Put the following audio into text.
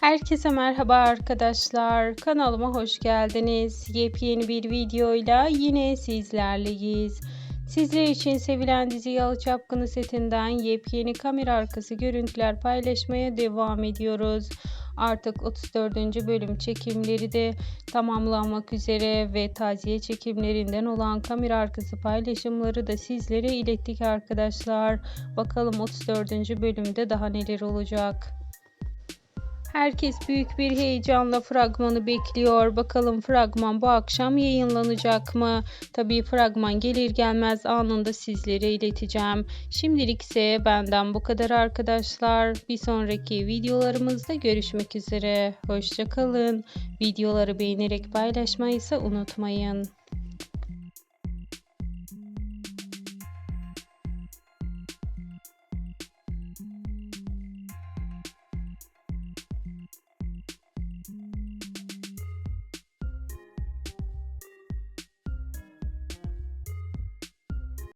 Herkese merhaba arkadaşlar. Kanalıma hoş geldiniz. Yepyeni bir videoyla yine sizlerleyiz. Sizler için sevilen dizi Yalı Çapkını setinden yepyeni kamera arkası görüntüler paylaşmaya devam ediyoruz. Artık 34. bölüm çekimleri de tamamlanmak üzere ve taziye çekimlerinden olan kamera arkası paylaşımları da sizlere ilettik arkadaşlar. Bakalım 34. bölümde daha neler olacak. Herkes büyük bir heyecanla fragmanı bekliyor. Bakalım fragman bu akşam yayınlanacak mı? Tabii fragman gelir gelmez anında sizlere ileteceğim. Şimdilik ise benden bu kadar arkadaşlar. Bir sonraki videolarımızda görüşmek üzere. Hoşçakalın. Videoları beğenerek paylaşmayı ise unutmayın.